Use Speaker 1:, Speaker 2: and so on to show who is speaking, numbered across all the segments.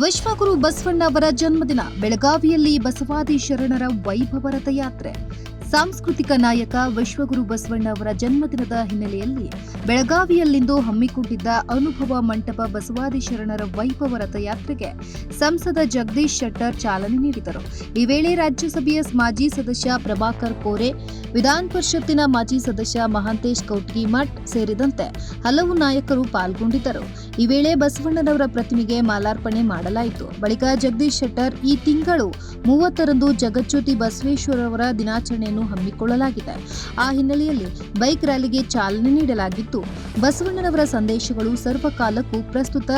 Speaker 1: ವಿಶ್ವಗುರು ಬಸವಣ್ಣ ಅವರ ಜನ್ಮದಿನ ಬೆಳಗಾವಿಯಲ್ಲಿ ಬಸವಾದಿ ಶರಣರ ವೈಭವ ರಥಯಾತ್ರೆ. ಸಾಂಸ್ಕೃತಿಕ ನಾಯಕ ವಿಶ್ವಗುರು ಬಸವಣ್ಣ ಅವರ ಜನ್ಮದಿನದ ಹಿನ್ನೆಲೆಯಲ್ಲಿ ಬೆಳಗಾವಿಯಲ್ಲಿಂದು ಹಮ್ಮಿಕೊಂಡಿದ್ದ ಅನುಭವ ಮಂಟಪ ಬಸವಾದಿ ಶರಣರ ವೈಭವ ರಥಯಾತ್ರೆಗೆ ಸಂಸದ ಜಗದೀಶ್ ಶೆಟ್ಟರ್ ಚಾಲನೆ ನೀಡಿದರು. ಈ ವೇಳೆ ರಾಜ್ಯಸಭೆಯ ಮಾಜಿ ಸದಸ್ಯ ಪ್ರಭಾಕರ್ ಕೋರೆ, ವಿಧಾನ ಪರಿಷತ್ತಿನ ಮಾಜಿ ಸದಸ್ಯ ಮಹಾಂತೇಶ್ ಕೌಟ್ಗಿಮಠ್ ಸೇರಿದಂತೆ ಹಲವು ನಾಯಕರು ಪಾಲ್ಗೊಂಡಿದ್ದರು. ಈ ವೇಳೆ ಬಸವಣ್ಣನವರ ಪ್ರತಿಮೆಗೆ ಮಾಲಾರ್ಪಣೆ ಮಾಡಲಾಯಿತು. ಬಳಿಕ ಜಗದೀಶ್ ಶೆಟ್ಟರ್ ಈ ತಿಂಗಳು ಮೂವತ್ತರಂದು ಜಗಜ್ಯೋತಿ ಬಸವೇಶ್ವರವರ ದಿನಾಚರಣೆಯನ್ನು ಹಮ್ಮಿಕೊಳ್ಳಲಾಗಿದೆ. ಆ ಹಿನ್ನೆಲೆಯಲ್ಲಿ ಬೈಕ್ ರ್ಯಾಲಿಗೆ ಚಾಲನೆ ನೀಡಲಾಗಿದ್ದು ಬಸವಣ್ಣನವರ ಸಂದೇಶಗಳು ಸರ್ವಕಾಲಕ್ಕೂ ಪ್ರಸ್ತುತ.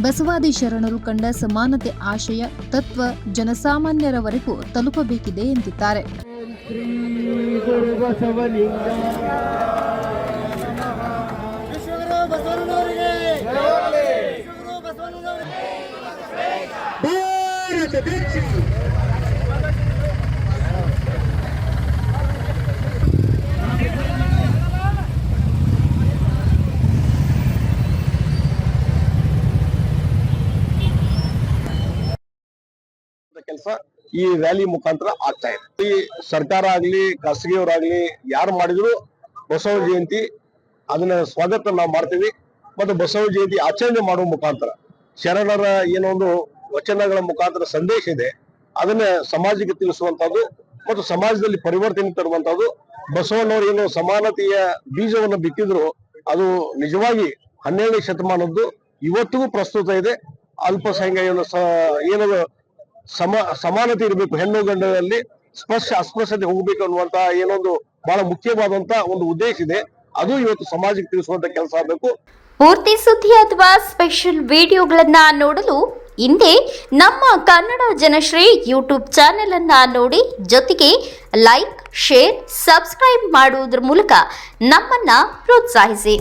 Speaker 1: ಬಸವಾದಿ ಶರಣರು ಕಂಡ ಸಮಾನತೆ ಆಶಯ ತತ್ವ ಜನಸಾಮಾನ್ಯರವರೆಗೂ ತಲುಪಬೇಕಿದೆ ಎಂದಿದ್ದಾರೆ.
Speaker 2: ಭಾರತ
Speaker 3: ಕೆಲಸ ಈ ರ್ಯಾಲಿ ಮುಖಾಂತರ ಆಗ್ತಾ ಇದೆ. ಈ ಸರ್ಕಾರ ಆಗ್ಲಿ, ಖಾಸಗಿಯವರಾಗ್ಲಿ ಯಾರು ಮಾಡಿದ್ರು ಬಸವ ಜಯಂತಿ ಅದನ್ನ ಸ್ವಾಗತ ನಾವು ಮಾಡ್ತೀವಿ ಮತ್ತು ಬಸವ ಜಯಂತಿ ಆಚರಣೆ ಮಾಡುವ ಮುಖಾಂತರ ಶರಣರ ಏನೊಂದು ವಚನಗಳ ಮುಖಾಂತರ ಸಂದೇಶ ಇದೆ, ಅದನ್ನ ಸಮಾಜಕ್ಕೆ ತಿಳಿಸುವಂತದ್ದು ಮತ್ತು ಸಮಾಜದಲ್ಲಿ ಪರಿವರ್ತನೆ ತರುವಂತದ್ದು ಬಸವಣ್ಣವರು ಏನು ಸಮಾನತೆಯ ಬೀಜವನ್ನು ಬಿತ್ತಿದ್ರು, ಅದು ನಿಜವಾಗಿ ಹನ್ನೆರಡನೇ ಶತಮಾನದ್ದು ಇವತ್ತಿಗೂ ಪ್ರಸ್ತುತ ಇದೆ. ಅಲ್ಪಸಂಖ್ಯ ಏನು ಏನದು ಸಮ, ಸಮಾನತೆ ಇರಬೇಕು, ಹೆಣ್ಣು ಗಂಡರಲ್ಲಿ ಸ್ಪರ್ಶ, ಅಸ್ಪೃಶ್ಯತೆ ಹೋಗ್ಬೇಕು ಅನ್ನುವಂತಹ ಏನೊಂದು ಬಹಳ ಮುಖ್ಯವಾದಂತ ಒಂದು ಉದ್ದೇಶ ಇದೆ. ಅದು ಇವತ್ತು ಸಮಾಜಕ್ಕೆ ತಿಳಿಸುವಂತ ಕೆಲಸ ಆಗಬೇಕು.
Speaker 4: ಪೂರ್ತಿ ಸುದ್ದಿ ಅಥವಾ ಸ್ಪೆಷಲ್ ವಿಡಿಯೋಗಳನ್ನ ನೋಡಲು ಹಿಂದೆ ನಮ್ಮ ಕನ್ನಡ ಜನಶ್ರೀ ಯೂಟ್ಯೂಬ್ ಚಾನೆಲ್ ಅನ್ನ ನೋಡಿ. ಜೊತೆಗೆ ಲೈಕ್ ಶೇರ್ ಸಬ್ಸ್ಕ್ರೈಬ್ ಮಾಡುವುದರ ಮೂಲಕ ನಮ್ಮನ್ನ ಪ್ರೋತ್ಸಾಹಿಸಿ.